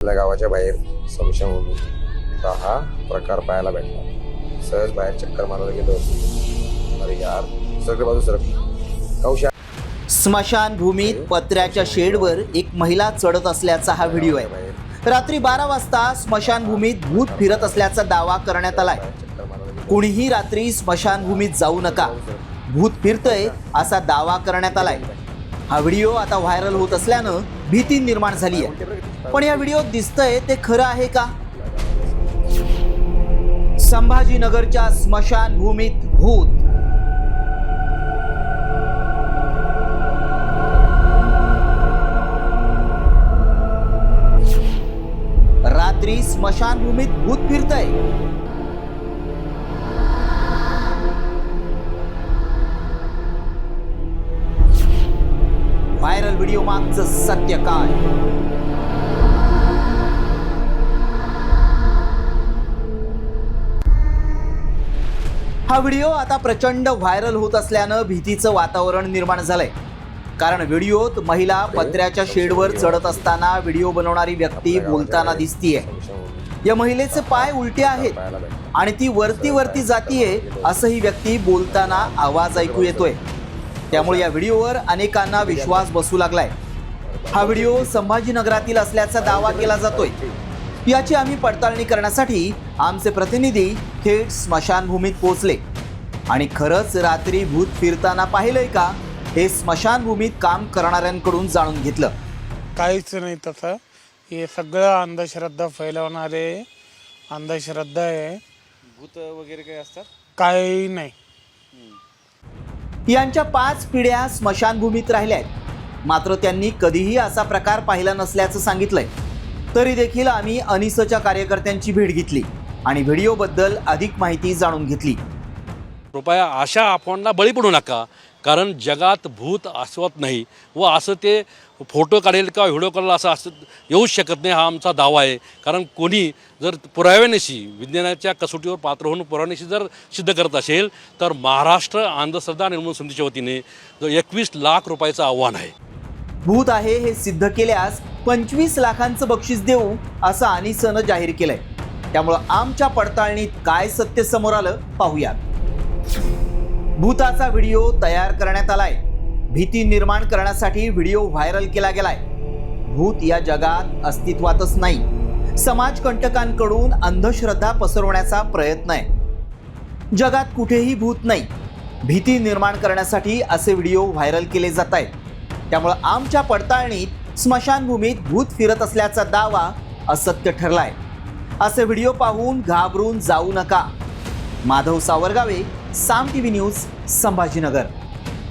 आपल्या गावाच्या बाहेर समशमभूमीत हा प्रकार पाहायला भेटला. सहज बाहेर चक्कर मारायला गेलो होतो. अरे यार सगळे बाजू सरक कौशा स्मशानभूमीत पत्र्याच्या शेडवर एक महिला चढत असल्याचा हा व्हिडिओ आहे. रात्री बारा वाजता स्मशानभूमीत भूत फिरत असल्याचा दावा करण्यात आलाय. कुणीही रात्री स्मशानभूमीत जाऊ नका. भूत फिरतय असा दावा करण्यात आलाय. हा व्हिडिओ आता व्हायरल होत असल्यानं भीती निर्माण झाली आहे पण या व्हिडिओत दिसतंय ते खरं आहे का? संभाजीनगरच्या स्मशानभूमीत भूत. रात्री स्मशानभूमीत भूत फिरतय. व्हिडिओ मागचं सत्य काय? हा व्हिडिओ आता प्रचंड व्हायरल होत असल्यानं भीतीचं वातावरण निर्माण झालंय. कारण व्हिडिओत महिला पत्र्याच्या शेडवर चढत असताना व्हिडिओ बनवणारी व्यक्ती बोलताना दिसतीये. या महिलेचे पाय उलटे आहेत आणि ती वरती वरती जातीये असं ही व्यक्ती बोलताना आवाज ऐकू येतोय. त्यामुळे या व्हिडिओवर अनेकांना विश्वास बसू लागलाय. हा व्हिडिओ संभाजीनगरातील असल्याचा दावा केला जातोय. याची आम्ही पडताळणी करण्यासाठी आमचे प्रतिनिधी थेट स्मशानभूमीत पोहोचले. आणि खरंच रात्री भूत फिरताना पाहिलंय का हे स्मशानभूमीत काम करणाऱ्यांकडून जाणून घेतलं. काहीच नाही तसं. हे सगळं अंधश्रद्धा फैलवणारे अंधश्रद्धा आहे. भूत वगैरे काही असतात? काही नाही. यांच्या पाच पिढ्या स्मशानभूमीत राहिल्या आहेत. मात्र त्यांनी कधीही असा प्रकार पाहिला नसल्याचं सांगितलंय. तरी देखील आम्ही अनिसच्या कार्यकर्त्यांची भेट घेतली आणि व्हिडिओबद्दल अधिक माहिती जाणून घेतली. कृपया अशा अफवांना बळी पडू नका. कारण जगात भूत असवत नाही व असं ते फोटो काढेल किंवा व्हिडिओ काढेल असं असं येऊच शकत नाही हा आमचा दावा आहे. कारण कोणी जर पुराव्यानिशी विज्ञानाच्या कसोटीवर पात्र होऊन पुराव्यानिशी जर सिद्ध करत असेल तर महाराष्ट्र अंधश्रद्धा निर्मूलन समितीच्या वतीने जो एकवीस लाख रुपयाचं आव्हान आहे. भूत आहे हे सिद्ध केल्यास पंचवीस लाखांचं बक्षीस देऊ असं आनिसनं जाहीर केलंय. त्यामुळं आमच्या पडताळणीत काय सत्य समोर आलं पाहूयात. भूताचा व्हिडिओ तयार करण्यात आलाय. भीती निर्माण करण्यासाठी व्हिडिओ व्हायरल केला गेलाय. भूत या जगात अस्तित्वातच नाही. समाजकंटकांकडून अंधश्रद्धा पसरवण्याचा प्रयत्न आहे. जगात कुठेही भूत नाही. भीती निर्माण करण्यासाठी असे व्हिडिओ व्हायरल केले जात आहेत. त्यामुळं आमच्या पडताळणीत स्मशानभूमीत भूत फिरत असल्याचा दावा असत्य ठरलाय. असे व्हिडिओ पाहून घाबरून जाऊ नका. Madhav Savargave Saam T V news Sambhajinagar.